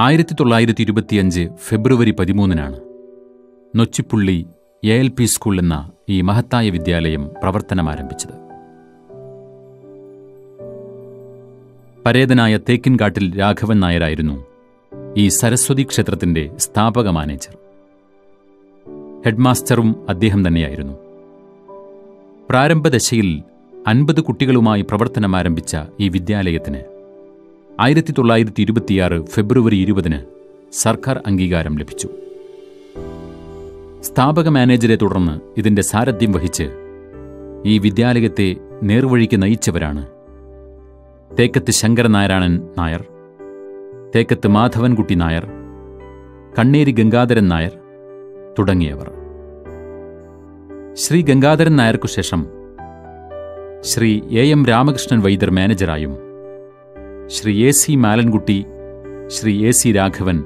ആയിരത്തി തൊള്ളായിരത്തി ഇരുപത്തിയഞ്ച് ഫെബ്രുവരി പതിമൂന്നിനാണ് Nochippulli A L P school എന്ന ഈ മഹത്തായ വിദ്യാലയം പ്രവർത്തനമാരംഭിച്ചത്. പരേതനായ തേക്കിൻകാട്ടിൽ രാഘവൻ നായരായിരുന്നു ഈ സരസ്വതി ക്ഷേത്രത്തിന്റെ സ്ഥാപക മാനേജർ. ഹെഡ്മാസ്റ്ററും അദ്ദേഹം തന്നെയായിരുന്നു. പ്രാരംഭദശയിൽ അൻപത് കുട്ടികളുമായി പ്രവർത്തനമാരംഭിച്ച ഈ വിദ്യാലയത്തിന് ആയിരത്തി തൊള്ളായിരത്തി ഇരുപത്തിയാറ് ഫെബ്രുവരി ഇരുപതിന് സർക്കാർ അംഗീകാരം ലഭിച്ചു. സ്ഥാപക മാനേജരെ തുടർന്ന് ഇതിന്റെ സാരഥ്യം വഹിച്ച് ഈ വിദ്യാലയത്തെ നേർവഴിക്ക് നയിച്ചവരാണ് തേക്കത്ത് ശങ്കരനാരായണൻ നായർ തേക്കത്ത് മാധവൻകുട്ടി നായർ കണ്ണേരി ഗംഗാധരൻ നായർ തുടങ്ങിയവർ. ശ്രീ ഗംഗാധരൻ നായർക്കു ശേഷം Shri A M Ramakrishnan Vaidyar മാനേജറായും Shri A C Malankutty Shri A C Raghavan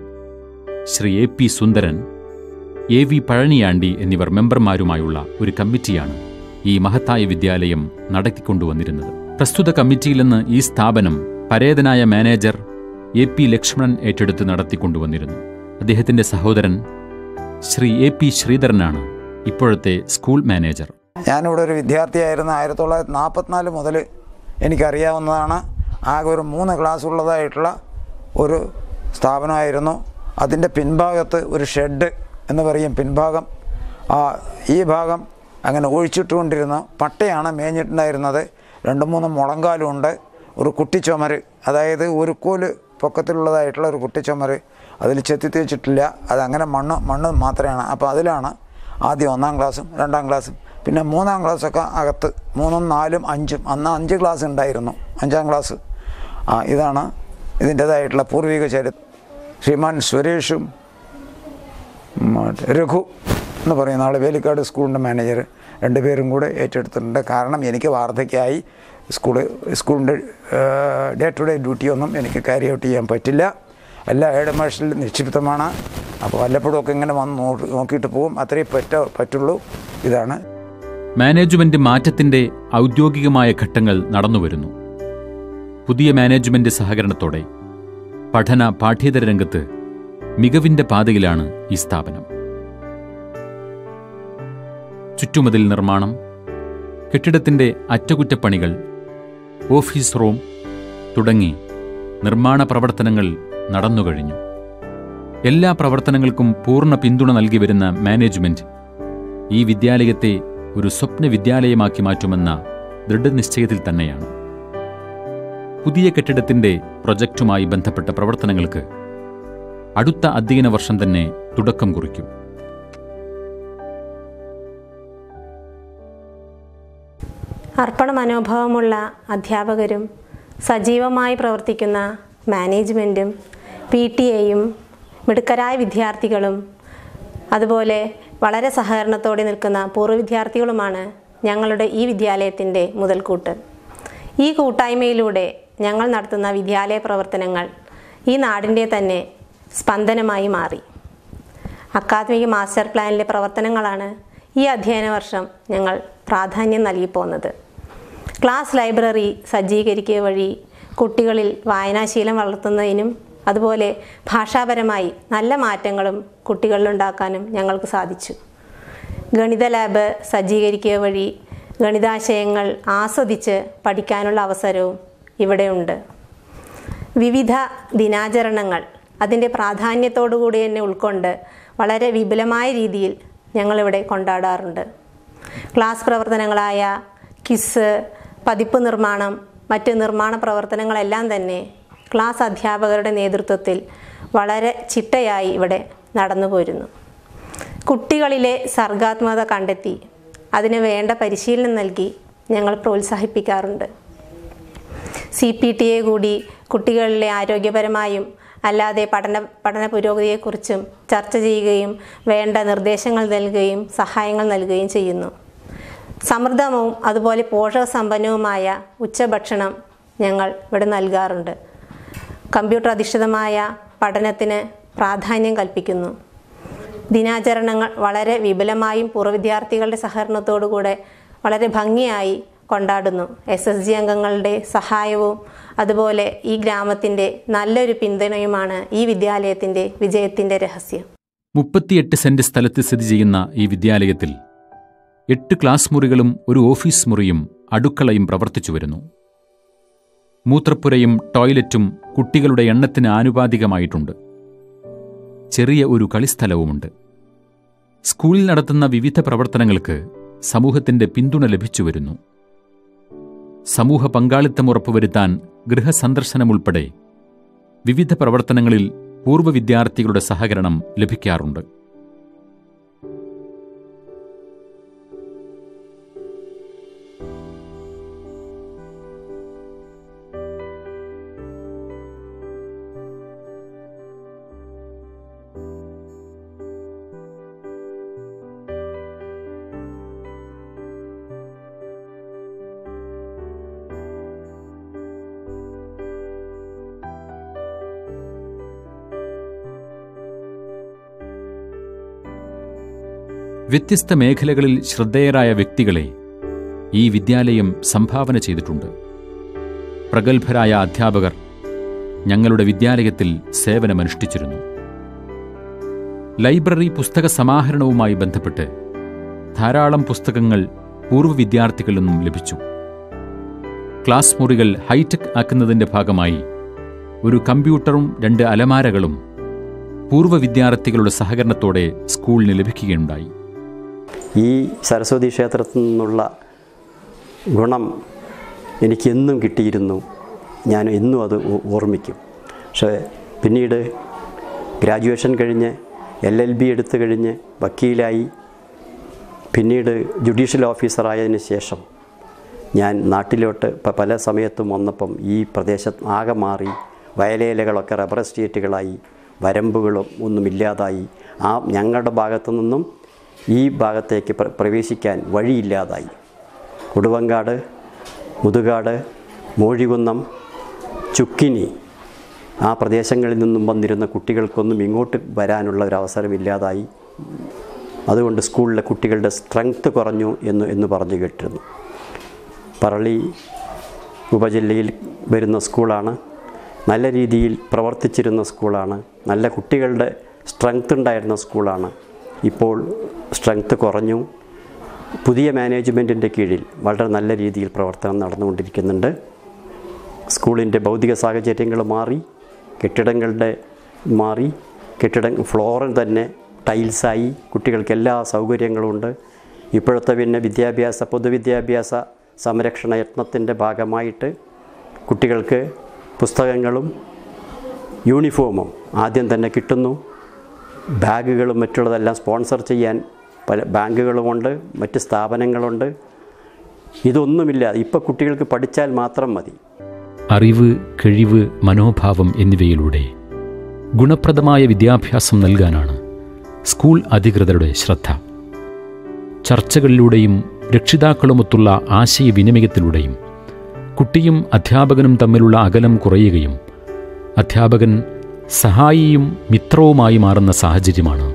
Shri A P Sundaran A V Pazhaniyandi എന്നിവർ മെമ്പർമാരുമായുള്ള ഒരു കമ്മിറ്റിയാണ് ഈ മഹത്തായ വിദ്യാലയം നടത്തിക്കൊണ്ടുവന്നിരുന്നത്. പ്രസ്തുത കമ്മിറ്റിയിൽ നിന്ന് ഈ സ്ഥാപനം പരേതനായ മാനേജർ എ പി ലക്ഷ്മണൻ ഏറ്റെടുത്ത് നടത്തിക്കൊണ്ടുവന്നിരുന്നു. അദ്ദേഹത്തിന്റെ സഹോദരൻ ശ്രീ എ പി ശ്രീധരനാണ് ഇപ്പോഴത്തെ സ്കൂൾ മാനേജർ. ഞാനിവിടെ ഒരു വിദ്യാർത്ഥിയായിരുന്ന ആയിരത്തി തൊള്ളായിരത്തി നാൽപ്പത്തിനാല് മുതൽ എനിക്കറിയാവുന്നതാണ് ആകെ ഒരു മൂന്ന് ക്ലാസ് ഉള്ളതായിട്ടുള്ള ഒരു സ്ഥാപനമായിരുന്നു. അതിന്റെ പിൻഭാഗത്ത് ഒരു ഷെഡ് എന്ന് പറയും. പിൻഭാഗം ആ ഈ ഭാഗം അങ്ങനെ ഒഴിച്ചിട്ടുകൊണ്ടിരുന്നു പട്ടയാണ് മേഞ്ഞിട്ടുണ്ടായിരുന്നത്. രണ്ട് മൂന്ന് മുളങ്കാലും ഉണ്ട്. ഒരു കുട്ടിച്ചുമര് അതായത് ഒരു കോൽ പൊക്കത്തിലുള്ളതായിട്ടുള്ള ഒരു കുട്ടിച്ചുമര് അതിൽ ചെത്തി തേച്ചിട്ടില്ല അതങ്ങനെ മണ്ണ് മണ്ണ് മാത്രമാണ്. അപ്പോൾ അതിലാണ് ആദ്യം ഒന്നാം ക്ലാസ്സും രണ്ടാം ക്ലാസ്സും പിന്നെ മൂന്നാം ക്ലാസ്സൊക്കെ അകത്ത് മൂന്നും നാലും അഞ്ചും അന്ന് അഞ്ച് ക്ലാസ് ഉണ്ടായിരുന്നു. അഞ്ചാം ക്ലാസ് ഇതാണ് ഇതിന്റേതായിട്ടുള്ള പൂർവിക ചരിത്രം. ശ്രീമാൻ സുരേഷും രഘു എന്ന് പറയുന്ന ആൾ വേലിക്കാട് സ്കൂളിന്റെ മാനേജർ രണ്ടുപേരും കൂടെ ഏറ്റെടുത്തിട്ടുണ്ട്. കാരണം എനിക്ക് വാർദ്ധക്യമായി സ്കൂൾ സ്കൂളിന്റെ ഡേ ടു ഡേ ഡ്യൂട്ടിയൊന്നും എനിക്ക് ക്യാരി ഔട്ട് ചെയ്യാൻ പറ്റില്ല. എല്ലാ ഏഴമാഴ്ചയിലും നിക്ഷിപ്തമാണ്. അപ്പോൾ വല്ലപ്പോഴും ഒക്കെ ഇങ്ങനെ വന്ന് നോക്കിയിട്ട് പോകും. അത്രയും പറ്റ പറ്റുള്ളൂ. ഇതാണ്. മാനേജ്മെന്റ് മാറ്റത്തിന്റെ ഔദ്യോഗികമായ ഘട്ടങ്ങൾ നടന്നുവരുന്നു. പുതിയ മാനേജ്മെന്റ് സഹകരണത്തോടെ പഠന പാഠ്യേതര രംഗത്ത് മികവിന്റെ പാതയിലാണ് ഈ സ്ഥാപനം. ചുറ്റുമതിൽ നിർമ്മാണം കെട്ടിടത്തിന്റെ അറ്റകുറ്റപ്പണികൾ ഓഫീസ് റൂം തുടങ്ങി നിർമ്മാണ പ്രവർത്തനങ്ങൾ നടന്നുകഴിഞ്ഞു എല്ലാ പ്രവർത്തനങ്ങൾക്കും പൂർണ പിന്തുണ നൽകി വരുന്ന മാനേജ്മെന്റ് ഈ വിദ്യാലയത്തെ ഒരു സ്വപ്ന വിദ്യാലയമാക്കി മാറ്റുമെന്ന ദൃഢനിശ്ചയത്തിൽ തന്നെയാണ്. പുതിയ കെട്ടിടത്തിന്റെ പ്രൊജക്റ്റുമായി ബന്ധപ്പെട്ട പ്രവർത്തനങ്ങൾക്ക് അടുത്ത അധ്യയന വർഷം തന്നെ തുടക്കം കുറിക്കും. അർപ്പണ മനോഭാവമുള്ള അധ്യാപകരും സജീവമായി പ്രവർത്തിക്കുന്ന മാനേജ്മെന്റും പി ടി എയും മിടുക്കരായ വിദ്യാർത്ഥികളും അതുപോലെ വളരെ സഹകരണത്തോടെ നിൽക്കുന്ന പൂർവ വിദ്യാർത്ഥികളുമാണ് ഞങ്ങളുടെ ഈ വിദ്യാലയത്തിന്റെ മുതൽക്കൂട്ട്. ഈ കൂട്ടായ്മയിലൂടെ ഞങ്ങൾ നടത്തുന്ന വിദ്യാലയ പ്രവർത്തനങ്ങൾ ഈ നാടിന്റെ തന്നെ സ്പന്ദനമായി മാറി. അക്കാദമിക മാസ്റ്റർ പ്ലാനിലെ പ്രവർത്തനങ്ങളാണ് ഈ അധ്യയന വർഷം ഞങ്ങൾ പ്രാധാന്യം നൽകി പോകുന്നത് ക്ലാസ് ലൈബ്രറി സജ്ജീകരിക്കുക വഴി കുട്ടികളിൽ വായനാശീലം വളർത്തുന്നതിനും അതുപോലെ ഭാഷാപരമായി നല്ല മാറ്റങ്ങളും കുട്ടികളിലുണ്ടാക്കാനും ഞങ്ങൾക്ക് സാധിച്ചു. ഗണിത ലാബ് സജ്ജീകരിക്കുക വഴി ഗണിതാശയങ്ങൾ ആസ്വദിച്ച് പഠിക്കാനുള്ള അവസരവും ഇവിടെയുണ്ട്. വിവിധ ദിനാചരണങ്ങൾ അതിന്റെ പ്രാധാന്യത്തോടുകൂടി തന്നെ ഉൾക്കൊണ്ട് വളരെ വിപുലമായ രീതിയിൽ ഞങ്ങളിവിടെ കൊണ്ടാടാറുണ്ട്. ക്ലാസ് പ്രവർത്തനങ്ങളായ കിസ് പതിപ്പ് നിർമ്മാണം മറ്റ് നിർമ്മാണ പ്രവർത്തനങ്ങളെല്ലാം തന്നെ ക്ലാസ് അധ്യാപകരുടെ നേതൃത്വത്തിൽ വളരെ ചിട്ടയായി ഇവിടെ നടന്നു പോരുന്നു കുട്ടികളിലെ സർഗാത്മകത കണ്ടെത്തി അതിന് വേണ്ട പരിശീലനം നൽകി ഞങ്ങൾ പ്രോത്സാഹിപ്പിക്കാറുണ്ട്. സി പി ടി എ കൂടി കുട്ടികളിലെ ആരോഗ്യപരമായും അല്ലാതെ പഠന പഠന പുരോഗതിയെക്കുറിച്ചും ചർച്ച ചെയ്യുകയും വേണ്ട നിർദ്ദേശങ്ങൾ നൽകുകയും സഹായങ്ങൾ നൽകുകയും ചെയ്യുന്നു. സമൃദ്ധവും അതുപോലെ പോഷകസമ്പന്നവുമായ ഉച്ചഭക്ഷണം ഞങ്ങൾ ഇവിടെ നൽകാറുണ്ട്. കമ്പ്യൂട്ടർ അധിഷ്ഠിതമായ പഠനത്തിന് പ്രാധാന്യം കൽപ്പിക്കുന്നു. ദിനാചരണങ്ങൾ വളരെ വിപുലമായും പൂർവ വിദ്യാർത്ഥികളുടെ സഹകരണത്തോടുകൂടെ വളരെ ഭംഗിയായി കൊണ്ടാടുന്നു. എസ് എസ് ജി അംഗങ്ങളുടെ സഹായവും അതുപോലെ ഈ ഗ്രാമത്തിന്റെ നല്ലൊരു പിന്തുണയുമാണ് ഈ വിദ്യാലയത്തിന്റെ വിജയത്തിന്റെ രഹസ്യം. മുപ്പത്തിയെട്ട് സെന്റ് സ്ഥലത്ത് സ്ഥിതി ചെയ്യുന്ന ഈ വിദ്യാലയത്തിൽ എട്ട് ക്ലാസ് മുറികളും ഒരു ഓഫീസ് മുറിയും അടുക്കളയും പ്രവർത്തിച്ചു വരുന്നു. മൂത്രപ്പുരയും ടോയ്ലറ്റും കുട്ടികളുടെ എണ്ണത്തിന് ആനുപാതികമായിട്ടുണ്ട്. ചെറിയ ഒരു കളിസ്ഥലവുമുണ്ട്. സ്കൂളിൽ നടത്തുന്ന വിവിധ പ്രവർത്തനങ്ങൾക്ക് സമൂഹത്തിന്റെ പിന്തുണ ലഭിച്ചു വരുന്നു സമൂഹ പങ്കാളിത്തം ഉറപ്പുവരുത്താൻ ഗൃഹസന്ദർശനമുൾപ്പെടെ വിവിധ പ്രവർത്തനങ്ങളിൽ പൂർവ വിദ്യാർത്ഥികളുടെ സഹകരണം ലഭിക്കാറുണ്ട്. വ്യത്യസ്ത മേഖലകളിൽ ശ്രദ്ധേയരായ വ്യക്തികളെ ഈ വിദ്യാലയം സംഭാവന ചെയ്തിട്ടുണ്ട്. പ്രഗത്ഭരായ അധ്യാപകർ ഞങ്ങളുടെ വിദ്യാലയത്തിൽ സേവനമനുഷ്ഠിച്ചിരുന്നു. ലൈബ്രറി പുസ്തക സമാഹരണവുമായി ബന്ധപ്പെട്ട് ധാരാളം പുസ്തകങ്ങൾ പൂർവ വിദ്യാർത്ഥികളിൽ നിന്നും ലഭിച്ചു. ക്ലാസ് മുറികൾ ഹൈടെക് ആക്കുന്നതിന്റെ ഭാഗമായി ഒരു കമ്പ്യൂട്ടറും രണ്ട് അലമാരകളും പൂർവ വിദ്യാർത്ഥികളുടെ സഹകരണത്തോടെ സ്കൂളിന് ലഭിക്കുകയുണ്ടായി. ഈ സരസ്വതി ക്ഷേത്രത്തിൽ നിന്നുള്ള ഗുണം എനിക്കെന്നും കിട്ടിയിരുന്നു. ഞാൻ എന്നും അത് ഓർമ്മിക്കും. പക്ഷേ പിന്നീട് ഗ്രാജുവേഷൻ കഴിഞ്ഞ് എൽ എൽ ബി എടുത്തു കഴിഞ്ഞ് വക്കീലായി. പിന്നീട് ജുഡീഷ്യൽ ഓഫീസറായതിനു ശേഷം ഞാൻ നാട്ടിലോട്ട് പല സമയത്തും വന്നപ്പം ഈ പ്രദേശത്ത് ആകെ മാറി. വയലേലകളൊക്കെ റബ്ബർ എസ്റ്റേറ്റുകളായി. വരമ്പുകളും ഒന്നുമില്ലാതായി. ആ ഞങ്ങളുടെ ഭാഗത്തു നിന്നും ഈ ഭാഗത്തേക്ക് പ്ര- പ്രവേശിക്കാൻ വഴിയില്ലാതായി. കൊടുവങ്കാട് മുതുകാട് മോഴികുന്നം ചുക്കിനി ആ പ്രദേശങ്ങളിൽ നിന്നും വന്നിരുന്ന കുട്ടികൾക്കൊന്നും ഇങ്ങോട്ട് വരാനുള്ള ഒരു അവസരമില്ലാതായി അതുകൊണ്ട് സ്കൂളിലെ കുട്ടികളുടെ സ്ട്രെങ്ത് കുറഞ്ഞു എന്ന് എന്ന് പറഞ്ഞു കേട്ടിരുന്നു. പറളി ഉപജില്ലയിൽ വരുന്ന സ്കൂളാണ്. നല്ല രീതിയിൽ പ്രവർത്തിച്ചിരുന്ന സ്കൂളാണ്. നല്ല കുട്ടികളുടെ സ്ട്രെങ്ത് ഉണ്ടായിരുന്ന സ്കൂളാണ്. ഇപ്പോൾ സ്ട്രെങ്ത് കുറഞ്ഞു. പുതിയ മാനേജ്മെന്റിന്റെ കീഴിൽ വളരെ നല്ല രീതിയിൽ പ്രവർത്തനം നടന്നുകൊണ്ടിരിക്കുന്നുണ്ട്. സ്കൂളിന്റെ ഭൗതിക സാഹചര്യങ്ങൾ മാറി കെട്ടിടങ്ങളുടെ മാറി കെട്ടിട ഫ്ലോറിൽ തന്നെ ടൈൽസായി കുട്ടികൾക്ക് എല്ലാ സൗകര്യങ്ങളും ഉണ്ട്. ഇപ്പോഴത്തെ പിന്നെ വിദ്യാഭ്യാസ പൊതുവിദ്യാഭ്യാസ സംരക്ഷണ യത്നത്തിന്റെ ഭാഗമായിട്ട് കുട്ടികൾക്ക് പുസ്തകങ്ങളും യൂണിഫോമും ആദ്യം തന്നെ കിട്ടുന്നു. ബാഗുകളും മറ്റുള്ളതെല്ലാം സ്പോൺസർ ചെയ്യാൻ പല ബാങ്കുകളുമുണ്ട് മറ്റ് സ്ഥാപനങ്ങളുണ്ട്. ഇതൊന്നുമില്ല ഇപ്പോൾ കുട്ടികൾക്ക് പഠിച്ചാൽ മാത്രം മതി. അറിവ് കഴിവ് മനോഭാവം എന്നിവയിലൂടെ ഗുണപ്രദമായ വിദ്യാഭ്യാസം നൽകാനാണ് സ്കൂൾ അധികൃതരുടെ ശ്രദ്ധ. ചർച്ചകളിലൂടെയും രക്ഷിതാക്കളുമൊത്തുള്ള ആശയവിനിമയത്തിലൂടെയും കുട്ടിയും അധ്യാപകനും തമ്മിലുള്ള അകലം കുറയുകയും അധ്യാപകൻ സഹായിയും മിത്രവുമായി മാറുന്ന സാഹചര്യമാണ്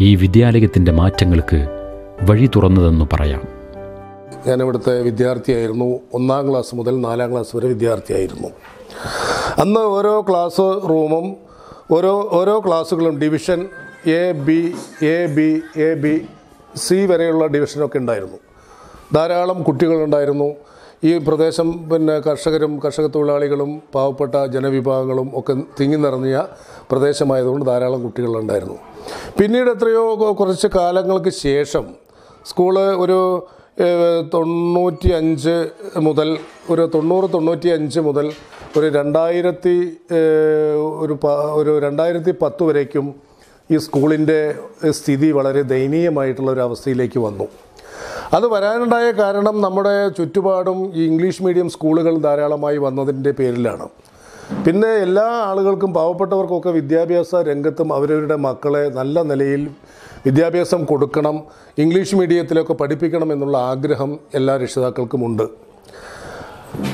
ഈ വിദ്യാലയത്തിന്റെ മാറ്റങ്ങൾക്ക് വഴി തുറന്നതെന്ന് പറയാം. ഞാനിവിടുത്തെ വിദ്യാർത്ഥിയായിരുന്നു. ഒന്നാം ക്ലാസ് മുതൽ നാലാം ക്ലാസ് വരെ വിദ്യാർത്ഥിയായിരുന്നു. അന്ന് ഓരോ ക്ലാസ് റൂമും ഓരോ ഓരോ ക്ലാസ്സുകളും division A B A B A B C വരെയുള്ള ഡിവിഷനൊക്കെ ഉണ്ടായിരുന്നു. ധാരാളം കുട്ടികളുണ്ടായിരുന്നു. ഈ പ്രദേശം പിന്നെ കർഷകരും കർഷക തൊഴിലാളികളും പാവപ്പെട്ട ജനവിഭാഗങ്ങളും ഒക്കെ തിങ്ങി നിറഞ്ഞ പ്രദേശമായതുകൊണ്ട് ധാരാളം കുട്ടികളുണ്ടായിരുന്നു പിന്നീട് എത്രയോ കുറച്ച് കാലങ്ങൾക്ക് ശേഷം സ്കൂൾ ഒരു തൊണ്ണൂറ്റി അഞ്ച് മുതൽ ഒരു തൊണ്ണൂറ് തൊണ്ണൂറ്റി അഞ്ച് മുതൽ ഒരു രണ്ടായിരത്തി ഒരു പ ഒരു രണ്ടായിരത്തി പത്ത് വരേക്കും ഈ സ്കൂളിന്റെ സ്ഥിതി വളരെ ദയനീയമായിട്ടുള്ള ഒരു അവസ്ഥയിലേക്ക് വന്നു. അത് വരാനുണ്ടായ കാരണം നമ്മുടെ ചുറ്റുപാടും ഈ ഇംഗ്ലീഷ് മീഡിയം സ്കൂളുകൾ ധാരാളമായി വന്നതിന്റെ പേരിലാണ്. പിന്നെ എല്ലാ ആളുകൾക്കും പാവപ്പെട്ടവർക്കൊക്കെ വിദ്യാഭ്യാസ രംഗത്തും അവരവരുടെ മക്കളെ നല്ല നിലയിൽ വിദ്യാഭ്യാസം കൊടുക്കണം ഇംഗ്ലീഷ് മീഡിയത്തിലൊക്കെ പഠിപ്പിക്കണം എന്നുള്ള ആഗ്രഹം എല്ലാ രക്ഷിതാക്കൾക്കുമുണ്ട്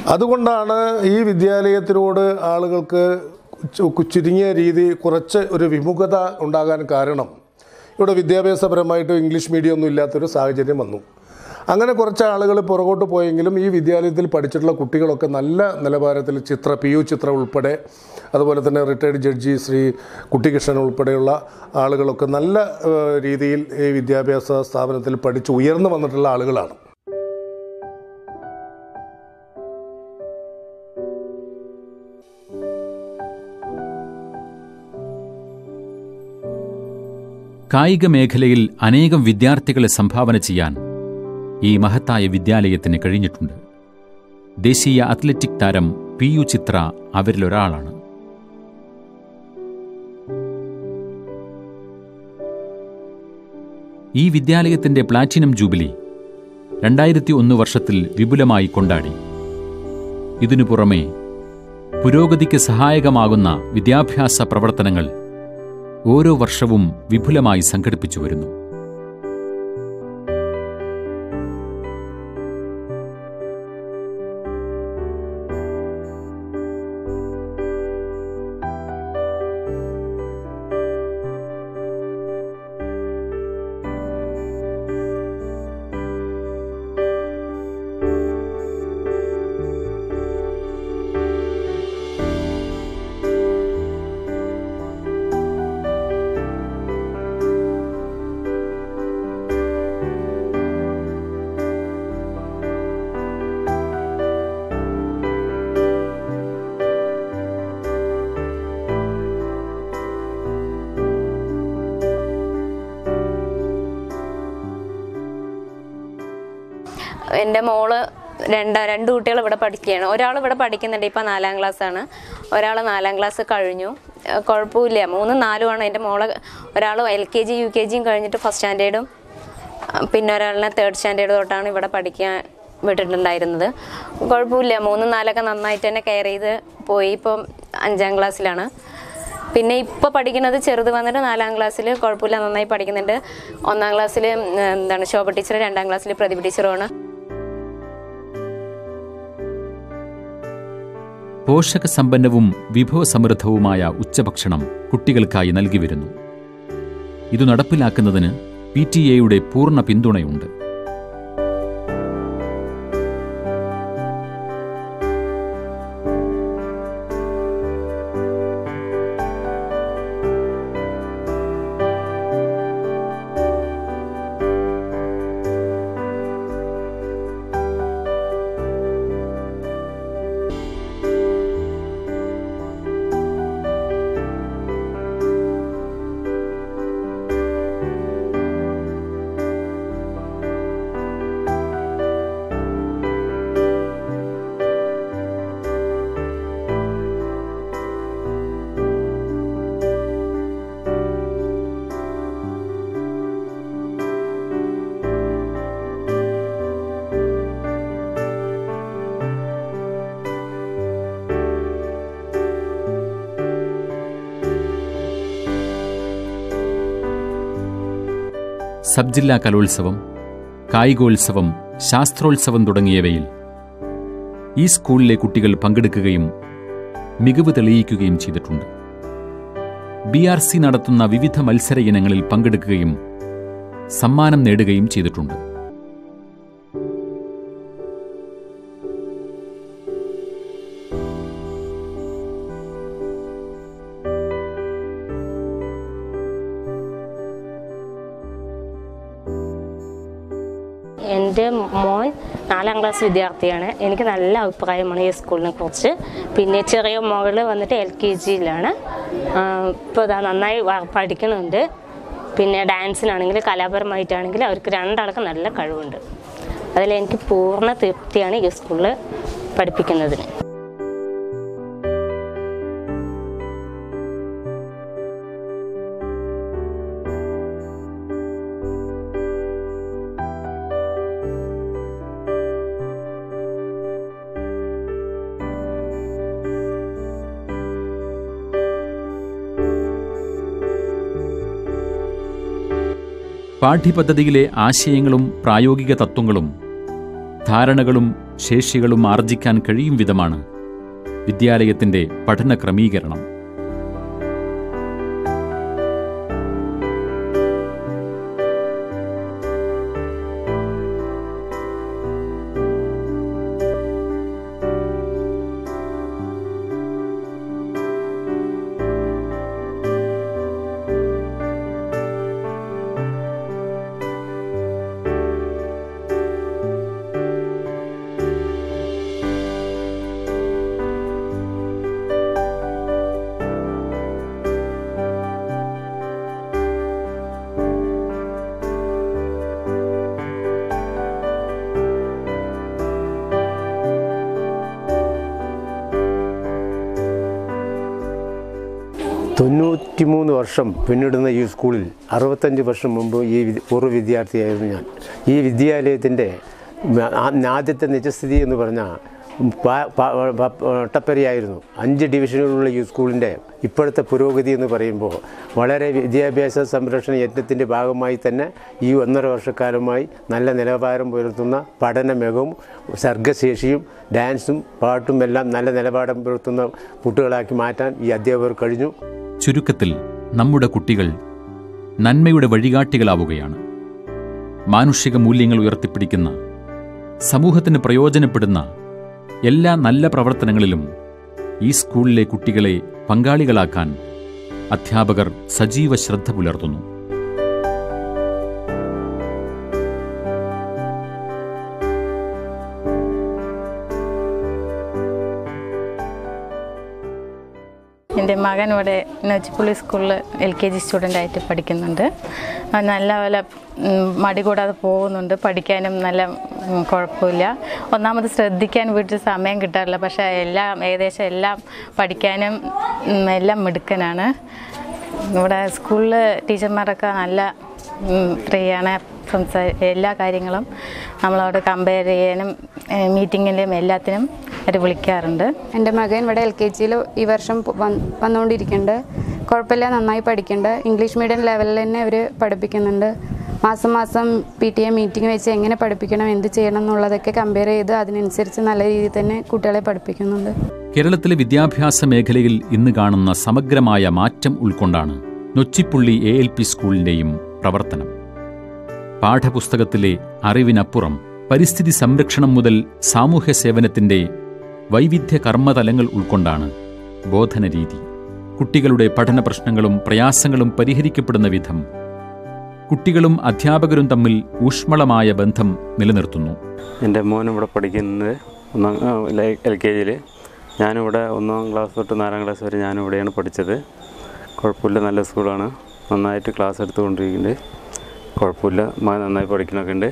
അതുകൊണ്ടാണ് ഈ വിദ്യാലയത്തിനോട് ആളുകൾക്ക് ചുരുങ്ങിയ രീതി കുറച്ച് ഒരു വിമുഖത ഉണ്ടാകാൻ കാരണം. ഇവിടെ വിദ്യാഭ്യാസപരമായിട്ട് ഇംഗ്ലീഷ് മീഡിയം ഒന്നും ഇല്ലാത്തൊരു സാഹചര്യം വന്നു. അങ്ങനെ കുറച്ച് ആളുകൾ പുറകോട്ട് പോയെങ്കിലും ഈ വിദ്യാലയത്തിൽ പഠിച്ചിട്ടുള്ള കുട്ടികളൊക്കെ നല്ല നിലവാരത്തിൽ ചിത്ര പി യു ചിത്ര ഉൾപ്പെടെ അതുപോലെ തന്നെ റിട്ടയർഡ് ജഡ്ജി ശ്രീ കുട്ടികൃഷ്ണൻ ഉൾപ്പെടെയുള്ള ആളുകളൊക്കെ നല്ല രീതിയിൽ ഈ വിദ്യാഭ്യാസ സ്ഥാപനത്തിൽ പഠിച്ച് ഉയർന്നു വന്നിട്ടുള്ള ആളുകളാണ്. കായിക മേഖലയിൽ അനേകം വിദ്യാർത്ഥികളെ സംഭാവന ചെയ്യാൻ ഈ മഹത്തായ വിദ്യാലയത്തിന് കഴിഞ്ഞിട്ടുണ്ട്. ദേശീയ അത്ലറ്റിക് താരം പി യു ചിത്ര അവരിലൊരാളാണ്. ഈ വിദ്യാലയത്തിന്റെ പ്ലാറ്റിനം ജൂബിലി രണ്ടായിരത്തി ഒന്ന് വർഷത്തിൽ വിപുലമായി കൊണ്ടാടി. ഇതിനു പുറമെ പുരോഗതിക്ക് സഹായകമാകുന്ന വിദ്യാഭ്യാസ പ്രവർത്തനങ്ങൾ ഓരോ വർഷവും വിപുലമായി സംഘടിപ്പിച്ചു വരുന്നു. രണ്ട് രണ്ട് കുട്ടികൾ ഇവിടെ പഠിക്കുകയാണ്. ഒരാൾ ഇവിടെ പഠിക്കുന്നുണ്ട് ഇപ്പം നാലാം ക്ലാസ്സാണ് ഒരാൾ നാലാം ക്ലാസ് കഴിഞ്ഞു. കുഴപ്പമില്ല. മൂന്നും ആണ്. എന്റെ മോളെ ഒരാൾ L K G U K ജിയും കഴിഞ്ഞിട്ട് ഫസ്റ്റ് സ്റ്റാൻഡേർഡും പിന്നെ ഒരാളിനെ തേർഡ് സ്റ്റാൻഡേർഡ് തൊട്ടാണ് ഇവിടെ പഠിക്കാൻ വിട്ടിട്ടുണ്ടായിരുന്നത്. കുഴപ്പമില്ല. മൂന്നും നാലൊക്കെ നന്നായിട്ട് തന്നെ കെയർ ചെയ്ത് പോയി. ഇപ്പം അഞ്ചാം ക്ലാസ്സിലാണ് പിന്നെ ഇപ്പോൾ പഠിക്കുന്നത് ചെറുത് വന്നിട്ട് നാലാം ക്ലാസ്സിൽ കുഴപ്പമില്ല. നന്നായി പഠിക്കുന്നുണ്ട്. ഒന്നാം ക്ലാസ്സിൽ എന്താണ് ശോഭ ടീച്ചർ രണ്ടാം ക്ലാസ്സിൽ പ്രതിഭ ടീച്ചറുമാണ് പോഷകസമ്പന്നവും വിഭവസമൃദ്ധവുമായ ഉച്ചഭക്ഷണം കുട്ടികൾക്കായി നൽകി വരുന്നു. ഇത് നടപ്പിലാക്കുന്നതിന് പി ടി എയുടെ പൂർണ പിന്തുണയുണ്ട്. സബ് ജില്ലാ കലോത്സവം കായികോത്സവം ശാസ്ത്രോത്സവം തുടങ്ങിയവയിൽ ഈ സ്കൂളിലെ കുട്ടികൾ പങ്കെടുക്കുകയും മികവ് തെളിയിക്കുകയും ചെയ്തിട്ടുണ്ട്. ബി ആർ സി നടത്തുന്ന വിവിധ മത്സര ഇനങ്ങളിൽ പങ്കെടുക്കുകയും സമ്മാനം നേടുകയും ചെയ്തിട്ടുണ്ട്. വിദ്യാർത്ഥിയാണ്. എനിക്ക് നല്ല അഭിപ്രായമാണ് ഈ സ്കൂളിനെ കുറിച്ച്. പിന്നെ ചെറിയ മകൾ വന്നിട്ട് എൽ കെ ജിയിലാണ്. ഇപ്പോൾ ഇതാ നന്നായി പഠിക്കുന്നുണ്ട് പിന്നെ ഡാൻസിനാണെങ്കിൽ കലാപരമായിട്ടാണെങ്കിൽ അവർക്ക് രണ്ടാൾക്കും നല്ല കഴിവുണ്ട്. അതിലെനിക്ക് പൂർണ തൃപ്തിയാണ് ഈ സ്കൂളിൽ പഠിപ്പിക്കുന്നതിന്. പാഠ്യപദ്ധതിയിലെ ആശയങ്ങളും പ്രായോഗിക തത്വങ്ങളും ധാരണകളും ശേഷികളും ആർജിക്കാൻ കഴിയും വിധമാണ് വിദ്യാലയത്തിന്റെ പഠന ക്രമീകരണം. തൊണ്ണൂറ്റിമൂന്ന് വർഷം പിന്നിടുന്ന ഈ സ്കൂളിൽ അറുപത്തഞ്ച് വർഷം മുമ്പ് ഈ ഒരു വിദ്യാർത്ഥിയായിരുന്നു ഞാൻ. ഈ വിദ്യാലയത്തിന്റെ ആദ്യത്തെ നിജസ്ഥിതി എന്ന് പറഞ്ഞാൽ പ- അഞ്ച് ഡിവിഷനുകളുള്ള ഈ സ്കൂളിന്റെ ഇപ്പോഴത്തെ പുരോഗതി എന്ന് പറയുമ്പോൾ വളരെ വിദ്യാഭ്യാസ സംരക്ഷണ യജ്ഞത്തിന്റെ ഭാഗമായി തന്നെ ഈ ഒന്നര വർഷക്കാലമായി നല്ല നിലവാരം പുലർത്തുന്ന പഠന മികവും സർഗശേഷിയും ഡാൻസും പാട്ടും എല്ലാം നല്ല നിലപാടം പുലർത്തുന്ന കുട്ടികളാക്കി മാറ്റാൻ ഈ അധ്യാപകർ കഴിഞ്ഞു. ചുരുക്കത്തിൽ നമ്മുടെ കുട്ടികൾ നന്മയുടെ വഴികാട്ടികളാവുകയാണ്. മാനുഷിക മൂല്യങ്ങൾ ഉയർത്തിപ്പിടിക്കുന്ന സമൂഹത്തിന് പ്രയോജനപ്പെടുന്ന എല്ലാ നല്ല പ്രവർത്തനങ്ങളിലും ഈ സ്കൂളിലെ കുട്ടികളെ പങ്കാളികളാക്കാൻ അധ്യാപകർ സജീവ ശ്രദ്ധ പുലർത്തുന്നു. എന്റെ മകൻ ഇവിടെ നച്ചിപ്പുള്ളി സ്കൂളിൽ എൽ കെ ജി സ്റ്റുഡന്റായിട്ട് പഠിക്കുന്നുണ്ട്. അവൻ നല്ല പോലെ മടി കൂടാതെ പോകുന്നുണ്ട്. പഠിക്കാനും നല്ല കുഴപ്പമില്ല. ഒന്നാമത് ശ്രദ്ധിക്കാൻ വീട്ടിൽ സമയം കിട്ടാറില്ല. പക്ഷേ എല്ലാം ഏകദേശം എല്ലാം പഠിക്കാനും എല്ലാം മിടുക്കനാണ്. ഇവിടെ സ്കൂളിൽ ടീച്ചർമാരൊക്കെ നല്ല ഫ്രീ ആണ്. സംസാ എല്ലാ കാര്യങ്ങളും നമ്മളോട് കമ്പയർ ചെയ്യാനും മീറ്റിങ്ങിലും എല്ലാത്തിനും അവർ വിളിക്കാറുണ്ട്. എന്റെ മകൻ ഇവിടെ എൽ കെ ജിയിൽ ഈ വർഷം വന്നുകൊണ്ടിരിക്കുന്നുണ്ട് കുഴപ്പമില്ല നന്നായി പഠിക്കുന്നുണ്ട് ഇംഗ്ലീഷ് മീഡിയം ലെവലിൽ തന്നെ അവർ പഠിപ്പിക്കുന്നുണ്ട്. മാസം മാസം പി ടി എ മീറ്റിംഗ് വെച്ച് എങ്ങനെ പഠിപ്പിക്കണം എന്ത് ചെയ്യണം എന്നുള്ളതൊക്കെ കമ്പയർ ചെയ്ത് അതിനനുസരിച്ച് നല്ല രീതിയിൽ തന്നെ കുട്ടികളെ പഠിപ്പിക്കുന്നുണ്ട്. കേരളത്തിലെ വിദ്യാഭ്യാസ മേഖലയിൽ ഇന്ന് കാണുന്ന സമഗ്രമായ മാറ്റം ഉൾക്കൊണ്ടാണ് നൊച്ചിപ്പുള്ളി എ എൽ പി സ്കൂളിന്റെയും പ്രവർത്തനം. പാഠപുസ്തകത്തിലെ അറിവിനപ്പുറം പരിസ്ഥിതി സംരക്ഷണം മുതൽ സാമൂഹ്യ സേവനത്തിന്റെ വൈവിധ്യ കർമ്മതലങ്ങൾ ഉൾക്കൊണ്ടാണ് ബോധനരീതി. കുട്ടികളുടെ പഠന പ്രശ്നങ്ങളും പ്രയാസങ്ങളും പരിഹരിക്കപ്പെടുന്ന വിധം കുട്ടികളും അധ്യാപകരും തമ്മിൽ ഊഷ്മളമായ ബന്ധം നിലനിർത്തുന്നു. എന്റെ മോൻ ഇവിടെ പഠിക്കുന്നത് ഒന്നാം എൽ കെ ജിയിൽ ഞാനിവിടെ ഒന്നാം ക്ലാസ് തൊട്ട് നാലാം ക്ലാസ് വരെ ഞാനിവിടെയാണ് പഠിച്ചത്. കുഴപ്പമില്ല നല്ല സ്കൂളാണ്. നന്നായിട്ട് ക്ലാസ് എടുത്തുകൊണ്ടിരിക്കുന്നുണ്ട്. കുഴപ്പമില്ല. മകൻ നന്നായി പഠിക്കണമൊക്കെ ഉണ്ട്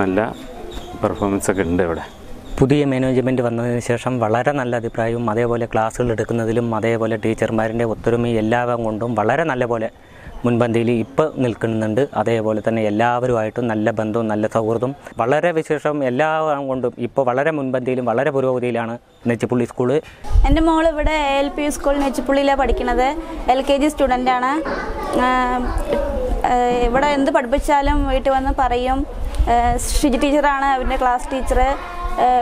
നല്ല പെർഫോമൻസ് ഒക്കെ ഉണ്ട് ഇവിടെ. പുതിയ മാനേജ്മെന്റ് വന്നതിന് ശേഷം വളരെ നല്ല അഭിപ്രായവും അതേപോലെ ക്ലാസ്സുകൾ എടുക്കുന്നതിലും അതേപോലെ ടീച്ചർമാരിന്റെ ഒത്തൊരുമയും എല്ലാം കൊണ്ടും വളരെ നല്ല പോലെ മുൻപന്തിയിൽ ഇപ്പോൾ നിൽക്കുന്നുണ്ട്. അതേപോലെ തന്നെ എല്ലാവരുമായിട്ടും നല്ല ബന്ധവും നല്ല സൗഹൃദവും. വളരെ വിശേഷം എല്ലാ കൊണ്ടും ഇപ്പോൾ വളരെ മുൻപന്തിയിലും വളരെ പുരോഗതിയിലാണ് നെച്ചിപ്പുള്ളി സ്കൂൾ. എന്റെ മോൾ ഇവിടെ എൽ പി സ്കൂൾ നെച്ചിപ്പുള്ളിയിലാണ് പഠിക്കുന്നത്. എൽ കെ ജി സ്റ്റുഡന്റാണ് ഇവിടെ എന്ത് പഠിപ്പിച്ചാലും വീട്ടിൽ വന്ന് പറയും. ശ്രീജി ടീച്ചറാണ് അവന്റെ ക്ലാസ് ടീച്ചർ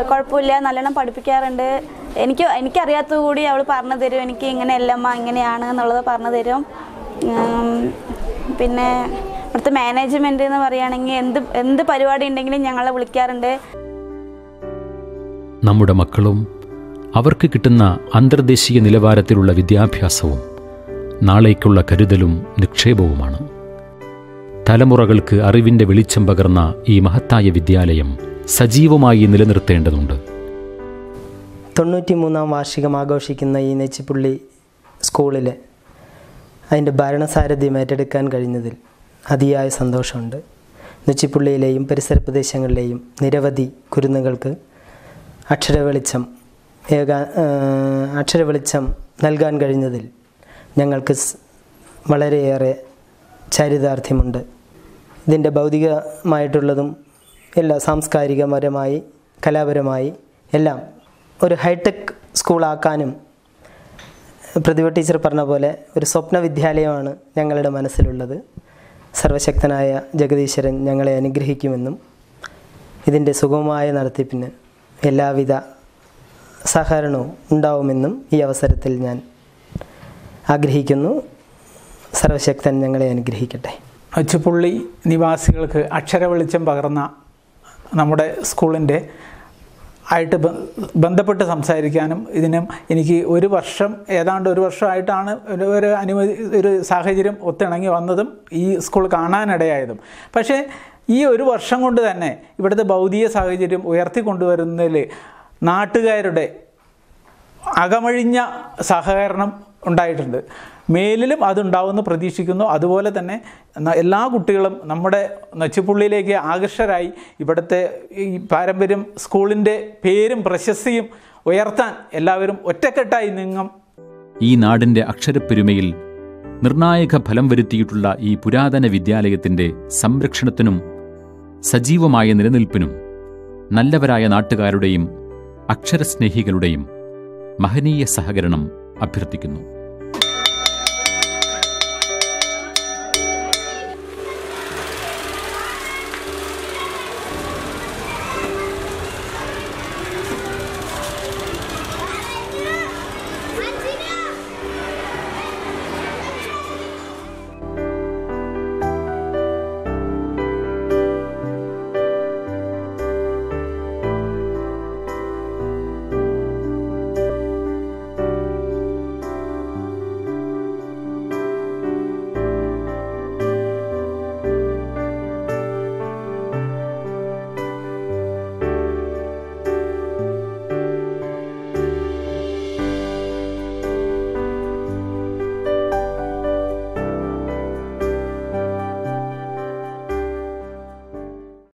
കുഴപ്പമില്ല നല്ലോണം പഠിപ്പിക്കാറുണ്ട്. എനിക്ക് എനിക്കറിയാത്തത് കൂടി അവൾ പറഞ്ഞു തരും. എനിക്ക് ഇങ്ങനെയല്ലമ്മ ഇങ്ങനെയാണ് എന്നുള്ളത് പറഞ്ഞു തരും. പിന്നെ ഇവിടുത്തെ മാനേജ്മെന്റ് എന്ന് പറയുകയാണെങ്കിൽ എന്ത് എന്ത് പരിപാടി ഉണ്ടെങ്കിലും ഞങ്ങളെ വിളിക്കാറുണ്ട്. നമ്മുടെ മക്കളും അവർക്ക് കിട്ടുന്ന അന്തർദേശീയ നിലവാരത്തിലുള്ള വിദ്യാഭ്യാസവും നാളേക്കുള്ള കരുതലും നിക്ഷേപവുമാണ്. തലമുറകൾക്ക് അറിവിന്റെ വെളിച്ചം പകർന്ന ഈ മഹത്തായ വിദ്യാലയം സജീവമായി നിലനിർത്തേണ്ടതുണ്ട്. തൊണ്ണൂറ്റി മൂന്നാം വാർഷികം ആഘോഷിക്കുന്ന ഈ നെച്ചിപ്പുള്ളി സ്കൂളിൽ അതിന്റെ ഭരണസാരഥ്യം ഏറ്റെടുക്കാൻ കഴിഞ്ഞതിൽ അതിയായ സന്തോഷമുണ്ട്. നെച്ചിപ്പുള്ളിയിലെയും പരിസര പ്രദേശങ്ങളിലെയും നിരവധി കുരുന്നുകൾക്ക് അക്ഷരവെളിച്ചം ഏകാ അക്ഷരവെളിച്ചം നൽകാൻ കഴിഞ്ഞതിൽ ഞങ്ങൾക്ക് വളരെയേറെ ചാരിതാർത്ഥ്യമുണ്ട്. ഇതിന്റെ ഭൗതികമായിട്ടുള്ളതും എല്ലാ സാംസ്കാരികപരമായി കലാപരമായി എല്ലാം ഒരു ഹൈടെക് സ്കൂളാക്കാനും പ്രതിഭ ടീച്ചർ പറഞ്ഞ പോലെ ഒരു സ്വപ്ന വിദ്യാലയമാണ് ഞങ്ങളുടെ മനസ്സിലുള്ളത്. സർവശക്തനായ ജഗദീശ്വരൻ ഞങ്ങളെ അനുഗ്രഹിക്കുമെന്നും ഇതിന്റെ സുഗമമായ നടത്തിപ്പിന് എല്ലാവിധ സഹകരണവും ഉണ്ടാവുമെന്നും ഈ അവസരത്തിൽ ഞാൻ ആഗ്രഹിക്കുന്നു. സർവശക്തൻ ഞങ്ങളെ അനുഗ്രഹിക്കട്ടെ. അച്ചുപുള്ളി നിവാസികൾക്ക് അക്ഷര വെളിച്ചം പകർന്ന നമ്മുടെ സ്കൂളിന്റെ ആയിട്ട് ബന്ധപ്പെട്ട് സംസാരിക്കാനും ഇതിനും എനിക്ക് ഒരു വർഷം ഏതാണ്ട് ഒരു വർഷമായിട്ടാണ് ഒരു അനുമതി ഒരു സാഹചര്യം ഒത്തിണങ്ങി വന്നതും ഈ സ്കൂൾ കാണാനിടയായതും. പക്ഷേ ഈ ഒരു വർഷം കൊണ്ട് തന്നെ ഇവിടുത്തെ ഭൗതിക സാഹചര്യം ഉയർത്തിക്കൊണ്ടുവരുന്നതിൽ നാട്ടുകാരുടെ അകമഴിഞ്ഞ സഹകരണം ഉണ്ടായിട്ടുണ്ട്. മേലിലും അതുണ്ടാവുമെന്ന് പ്രതീക്ഷിക്കുന്നു. അതുപോലെ തന്നെ എല്ലാ കുട്ടികളും നമ്മുടെ നച്ചുപുള്ളിയിലേക്ക് ആകർഷരായി ഇവിടുത്തെ ഈ പാരമ്പര്യം സ്കൂളിന്റെ പേരും പ്രശസ്തിയും ഉയർത്താൻ എല്ലാവരും ഒറ്റക്കെട്ടായി നീങ്ങും. ഈ നാടിന്റെ അക്ഷരപ്പെരുമയിൽ നിർണായക ഫലം വരുത്തിയിട്ടുള്ള ഈ പുരാതന വിദ്യാലയത്തിന്റെ സംരക്ഷണത്തിനും സജീവമായ നിലനിൽപ്പിനും നല്ലവരായ നാട്ടുകാരുടെയും അക്ഷരസ്നേഹികളുടെയും മഹനീയ സഹകരണം അഭ്യർത്ഥിക്കുന്നു.